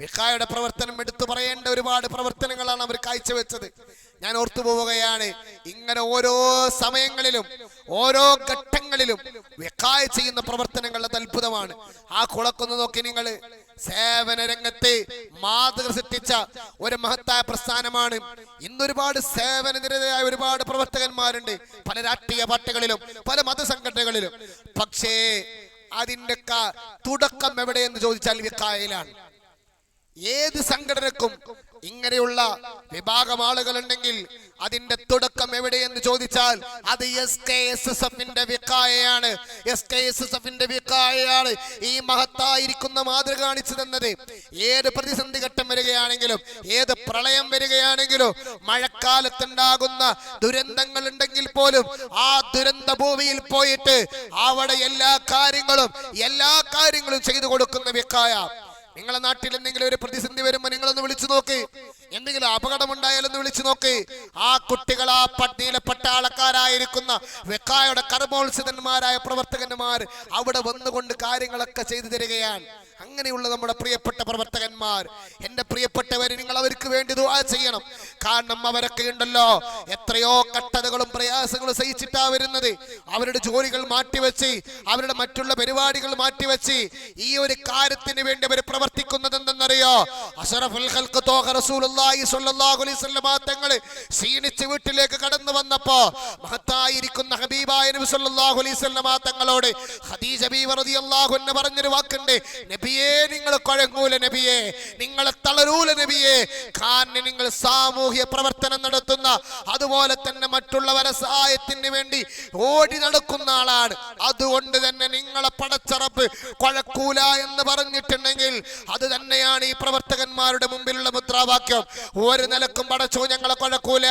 വിക്കായുടെ പ്രവർത്തനം എടുത്തു പറയേണ്ട ഒരുപാട് പ്രവർത്തനങ്ങളാണ് അവർ കാഴ്ചവെച്ചത്. ഞാൻ ഓർത്തു പോവുകയാണ് ഇങ്ങനെ ഓരോ സമയങ്ങളിലും ഓരോ ഘട്ടങ്ങളിലും വിക്കായ ചെയ്യുന്ന പ്രവർത്തനങ്ങൾ അത്ഭുതമാണ്. ആ കുളക്കൊന്ന് നോക്കി നിങ്ങൾ സേവന രംഗത്തെ മാതൃക സൃഷ്ടിച്ച ഒരു മഹത്തായ പ്രസ്ഥാനമാണ്. ഇന്നൊരുപാട് സേവനനിരതരായ ഒരുപാട് പ്രവർത്തകന്മാരുണ്ട്. പല രാഷ്ട്രീയ പാർട്ടികളിലും പല മതസംഘടനകളിലും. പക്ഷേ അതിന്റെ തുടക്കം എവിടെയെന്ന് ചോദിച്ചാൽ വിക്കായയിലാണ് ഏത് സംഘടനക്കും ഇങ്ങനെയുള്ള വിഭാഗം ആളുകളുണ്ടെങ്കിൽ അതിന്റെ തുടക്കം എവിടെയെന്ന് ചോദിച്ചാൽ അത് എസ് കെ എസ് എസ് എഫിന്റെ വിക്കായയാണ്. എസ് കെ എസ് എസ് എഫിന്റെ വിക്കായയാണ് ഈ മഹത്തായിരിക്കുന്ന മാതൃക കാണിച്ചു തന്നത്. ഏത് പ്രതിസന്ധി ഘട്ടം വരികയാണെങ്കിലും ഏത് പ്രളയം വരികയാണെങ്കിലും മഴക്കാലത്തുണ്ടാകുന്ന ദുരന്തങ്ങൾ ഉണ്ടെങ്കിൽ പോലും ആ ദുരന്ത ഭൂമിയിൽ പോയിട്ട് അവിടെ എല്ലാ കാര്യങ്ങളും എല്ലാ കാര്യങ്ങളും ചെയ്തു കൊടുക്കുന്ന വിക്കായ. നിങ്ങളെ നാട്ടിൽ എന്തെങ്കിലും ഒരു പ്രതിസന്ധി വരുമ്പോൾ നിങ്ങളൊന്ന് വിളിച്ചു നോക്ക്. എന്തെങ്കിലും അപകടമുണ്ടായാലൊന്ന് വിളിച്ചു നോക്ക്. ആ കുട്ടികൾ ആ പട്ടിയിലെ പട്ടാളക്കാരായിരിക്കുന്ന വെക്കായുടെ കർമ്മോത്സിതന്മാരായ പ്രവർത്തകന്മാർ അവിടെ വന്നുകൊണ്ട് കാര്യങ്ങളൊക്കെ ചെയ്തു തരികയാണ്. അങ്ങനെയുള്ള നമ്മുടെ പ്രിയപ്പെട്ട പ്രവർത്തകന്മാർ. എന്റെ പ്രിയപ്പെട്ടവർ നിങ്ങൾ അവർക്ക് വേണ്ടി ദുവാ ചെയ്യണം. കാരണം അവരൊക്കെ ഉണ്ടല്ലോ എത്രയോ കട്ടതകളും പ്രയാസങ്ങളും സഹിച്ചിട്ടാ വരുന്നത്. അവരുടെ ജോലികൾ മാറ്റിവെച്ച് അവരുടെ മറ്റുള്ള പരിപാടികൾ മാറ്റിവെച്ച് ഈ ഒരു കാര്യത്തിന് വേണ്ടി അവർ പ്രവർത്തിക്കുന്നത് എന്തെന്നറിയോ? തങ്ങൾ ക്ഷീണിച്ച് വീട്ടിലേക്ക് കടന്നു വന്നപ്പോ മഹത്തായിരിക്കുന്ന ഹബീബായ നബി സല്ലല്ലാഹു അലൈഹി വസല്ലമ തങ്ങളോട് ഖദീജ ബീവി റളിയല്ലാഹു അൻഹ പറഞ്ഞൊരു വാക്കുണ്ട് നബിയേ നിങ്ങൾ കുഴങ്ങൂല നബിയെ നിങ്ങൾ തളരൂല നബിയെ. കാരണം നിങ്ങൾ സാമൂഹ്യ പ്രവർത്തനം നടത്തുന്ന അതുപോലെ തന്നെ മറ്റുള്ളവരെ സഹായത്തിന് വേണ്ടി ഓടി നടക്കുന്ന ആളാണ്. അതുകൊണ്ട് തന്നെ നിങ്ങളെ പടച്ചറപ്പ് കുഴക്കൂല എന്ന് പറഞ്ഞിട്ടുണ്ടെങ്കിൽ അത് തന്നെയാണ് ഈ പ്രവർത്തകന്മാരുടെ മുമ്പിലുള്ള മുദ്രാവാക്യം. ഒരു നിലക്കും പടച്ചോ ഞങ്ങളെ കുഴക്കൂല.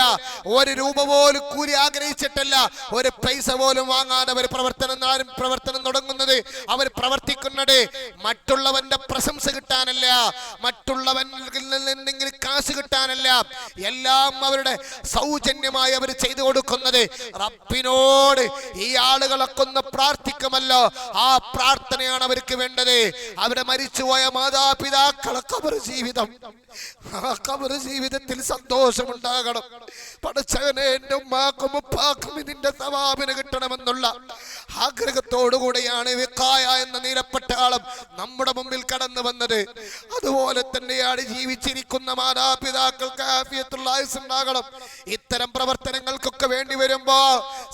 ഒരു രൂപ പോലും കൂലി ആഗ്രഹിച്ചിട്ടല്ല. ഒരു പൈസ പോലും വാങ്ങാതെ അവർ പ്രവർത്തനം പ്രവർത്തനം തുടങ്ങുന്നത് അവർ പ്രവർത്തിക്കുന്നത്. മറ്റുള്ളവന്റെ പ്രശംസ കിട്ടാനല്ല മറ്റുള്ളവനിൽ നിന്ന് എന്തെങ്കിലും കാശ് കിട്ടാനല്ല. എല്ലാം അവരുടെ സൗജന്യമായി അവർ ചെയ്തു കൊടുക്കുന്നത്. റബ്ബിനോട് ഈ ആളുകളൊക്കെ ഒന്ന് പ്രാർത്ഥിക്കുമല്ലോ. ആ പ്രാർത്ഥനയാണ് അവർക്ക് വേണ്ടത്. അവരെ മരിച്ചുപോയ മാതാപിതാക്കളെ കബർ ജീവിതം. ആ ജീവിതത്തിൽ സന്തോഷമുണ്ടാകണം. പഠിച്ചവനെ എന്റെ ഉമ്മാക്കും ഉപ്പാക്കും ഇതിന്റെ സവാബിന് കിട്ടണമെന്നുള്ള ആഗ്രഹത്തോടുകൂടെയാണ് വിക്കായ എന്ന നീലപ്പെട്ട ആളും നമ്മുടെ മുമ്പിൽ കടന്നു വന്നത്. അതുപോലെ തന്നെയാണ് ജീവിച്ചിരിക്കുന്ന മാതാപിതാക്കൾക്ക് ആഫിയത്തുള്ള ആയുസ് ഉണ്ടാകണം ഇത്തരം പ്രവർത്തനങ്ങൾക്കൊക്കെ വേണ്ടി വരുമ്പോ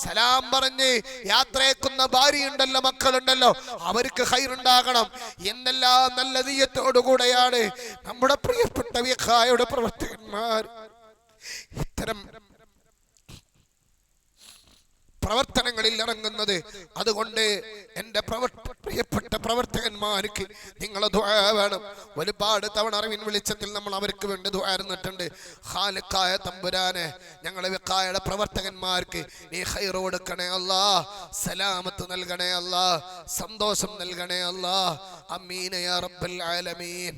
സലാം പറഞ്ഞ് യാത്രയേക്കുന്ന ഭാര്യയുണ്ടല്ലോ മക്കളുണ്ടല്ലോ അവർക്ക് ഹൈറുണ്ടാകണം. എന്നെല്ലാം നല്ല നീയത്തോടുകൂടെയാണ് നമ്മുടെ പ്രിയപ്പെട്ട വ്യഹായുടെ പ്രവർത്തകന്മാർ. ഇത്തരം പ്രവർത്തനങ്ങളിൽ ഇറങ്ങുന്നത്. അതുകൊണ്ട് എന്റെ പ്രവർത്ത പ്രിയപ്പെട്ട പ്രവർത്തകന്മാർക്ക് നിങ്ങൾ വേണം. ഒരുപാട് തവണ അറിവിൻ വെളിച്ചത്തിൽ നമ്മൾ അവർക്ക് വേണ്ടി ദ്വാരുന്നിട്ടുണ്ട് ഹാലക്കായ തമ്പുരാനെ ഞങ്ങളെ വെക്കായുടെ പ്രവർത്തകന്മാർക്ക് നീ ഹൈർ കൊടുക്കണേ സലാമത്ത് നൽകണേ അല്ലാ സന്തോഷം നൽകണേ അല്ലാ. അമീന യാ റബ്ബൽ ആലമീൻ.